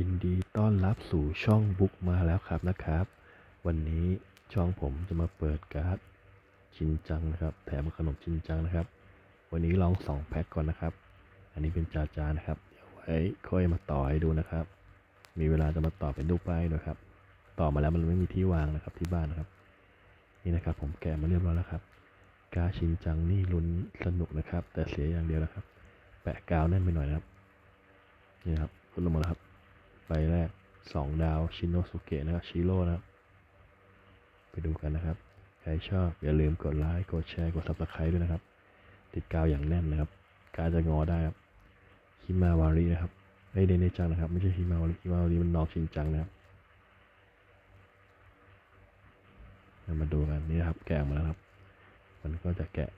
ยินดีต้อนรับสู่ช่องบุ๊กมาแล้วครับนะครับ วันนี้ช่องผมจะมาเปิดการ์ดชินจังนะครับ แถมขนมชินจังนะครับ วันนี้ลองสองแพ็คก่อนนะครับ อันนี้เป็นจาจานะครับ เดี๋ยวไว้ค่อยมาต่อให้ดูนะครับ มีเวลาจะมาต่อเป็นรูปป้ายด้วยครับ ต่อมาแล้วมันไม่มีที่วางนะครับที่บ้านนะครับ นี่นะครับผมแกะมาเรียบร้อยแล้วครับ การ์ดชินจังนี่ลุ้นสนุกนะครับ แต่เสียอย่างเดียวนะครับ แปะกาวแน่นไปหน่อยนะครับ นี่นะครับคุณลงมาแล้วครับ ใบแรกสองดาวชินโนสุเกะนะครับชิโร่นะครับไปดูกันนะครับ ใครชอบอย่าลืมกดไลค์กดแชร์กด subscribe ด้วยนะครับ ติดกาวอย่างแน่นนะครับ การจะงอได้ครับฮิมาวารีนะครับไม่ได้ในจังนะครับ ไม่ใช่ฮิมาวารีฮิมาวารีมันนอกชินจังนะครับเรามาดูกันนี่นะครับ แกะมาแล้วครับ มันก็จะแกะ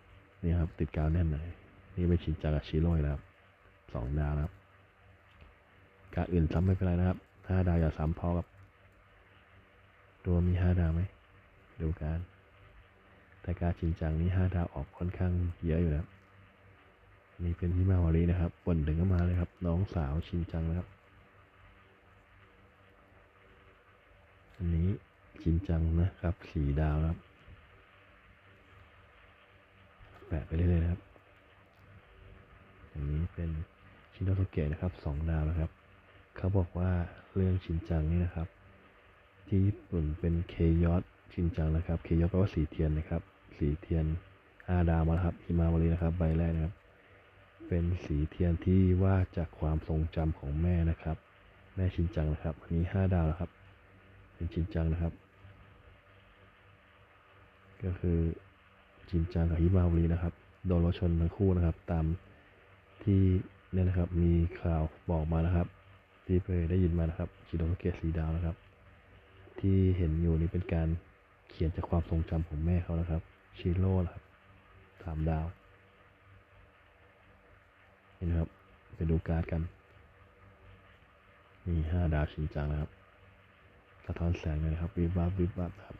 นี่ครับ ติดกาวแน่นหน่อยนี่เป็นชินจังกับชิโร่นะครับสองดาวนะครับ การอื่นซ้ำไม่เป็นไรนะครับห้าดาวอย่าซ้ำพอกับ ตัวมีห้าดาวไหมดูการแต่การจริงจังนี้ห้าดาวออกค่อนข้างเยอะอยู่นะนี่เป็นที่มาวารีนะครับบนถึงก็มาเลยครับ น้องสาวชินจังนะครับ อันนี้ชินจังนะครับสีดาวครับแปะไปเรื่อยๆนะครับ อันนี้เป็นชินโนโตเกะนะครับสองดาวนะครับ เขาบอกว่าเรื่องชินจังนี่นะครับ ที่ญี่ปุ่นเป็นเคยอสชินจังนะครับเคยอสแปลว่าสีเทียนนะครับ สีเทียนห้าดาวมาครับฮิมาวารีนะครับ ใบแรกนะครับ เป็นสีเทียนที่ว่าจากความทรงจำของแม่นะครับ แม่ชินจังนะครับ อันนี้ห้าดาวแล้วครับ เป็นชินจังนะครับ ก็คือชินจังกับฮิมาวารีนะครับ โดนรถชนทั้งคู่นะครับ ตามที่เนี่ยนะครับ มีข่าวบอกมานะครับ ที่เคยได้ยินมานะครับชิโนเกะสีดาวนะครับ ที่เห็นอยู่นี่เป็นการเขียนจากความทรงจำของแม่เขานะครับ ชิโร่นะครับสามดาวนี่นะครับไปดูการ์ดกัน มีห้าดาวชินจังนะครับสะท้อนแสงเลยนะครับวิบวับวิบวับครับ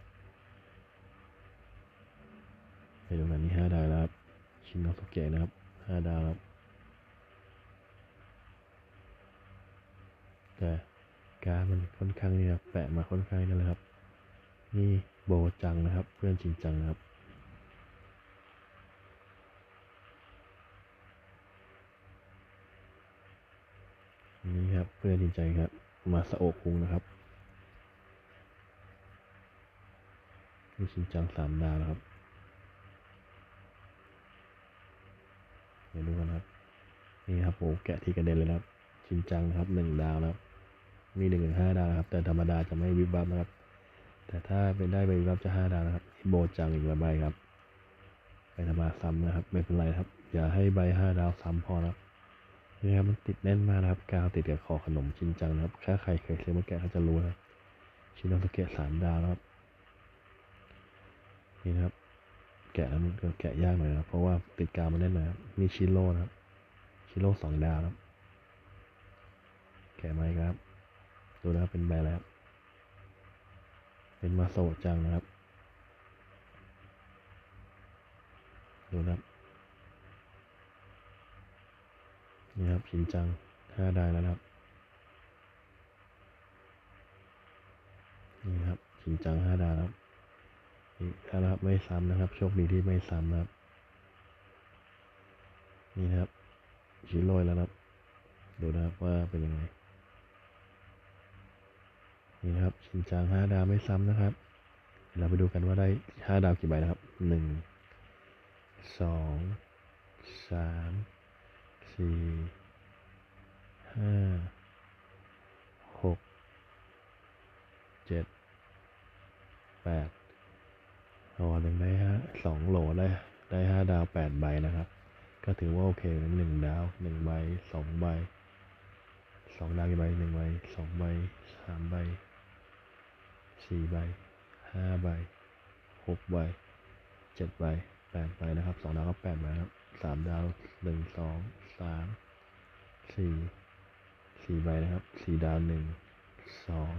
ไปดูกันนี่ห้าดาวแล้วครับชินโนสุเกะนะครับห้าดาวครับ แต่การดมันค่อนข้างนี่ครับแปะมาค่อนข้างนั่นแหละครับ นี่โบจังนะครับ เพื่อนจริงจังนะครับนี่ครับเพื่อนจริงใจครับ มาสะโอกคุงนะครับนี่จริงจังสามดาวนะครับเดี๋ยวดูกันครับ นี่ครับโอ้แกะที่กระเด็นเลยนะครับชินจังนะครับหนึ่งดาวนะครับ มีหนึ่งห้าดาวนะครับแต่ธรรมดาจะไม่วิบวับนะครับ แต่ถ้าเป็นได้ใบวิบวับจะห้าดาวนะครับโบจังอีกใบครับไปธรรมดาซ้ำนะครับ ไม่เป็นไรครับ อย่าให้ใบห้าดาวซ้ำพอนะครับนี่ครับมันติดแน่นมากนะครับ กาวติดกับคอขนมชินจังนะครับถ้าใครเคยซื้อมาแกะเขาจะรู้นะครับชินโนสเกะสามดาวนะครับนี่นะครับ แกะแล้วมันก็แกะยากหน่อยนะเพราะว่าติดกาวมันแน่นนะครับนี่ชิโร่นะครับชิโร่สองดาวนะครับ แกะไหมครับ ดูนะครับเป็นใบแล้วเป็นมาโซจังนะครับ ดูนะครับ นี่ครับชินจังห้าได้แล้วนะครับ นี่ครับชินจังห้าดาวแล้วนี่ถ้านะครับไม่ซ้ำนะครับ โชคดีที่ไม่ซ้ำนะครับ นี่นะครับชิโร่แล้วนะครับ ดูนะครับว่าเป็นยังไง นี่นะครับชินจังห้าดาวไม่ซ้ำนะครับ เราไปดูกันว่าได้ห้าดาวกี่ใบนะครับหนึ่งสองสามสี่ห้าหกเจ็ดแปดโหลหนึ่งได้ห้าสองโหลได้ได้ห้าดาวแปดใบนะครับ ก็ถือว่าโอเคหนึ่งดาวหนึ่งใบสองใบสองดาวกี่ใบหนึ่งใบสองใบสามใบ สี่ใบห้าใบหกใบเจ็ดใบแปดใบนะครับสองดาวก็แปดใบนะครับสามดาวหนึ่งสองสามสี่สี่ใบนะครับสี่ดาวหนึ่งสอง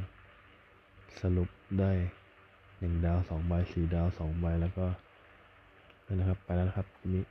สรุปได้หนึ่งดาวสองใบสี่ดาวสองใบแล้วก็นั่นะครับไปแล้วนะครับทีนี้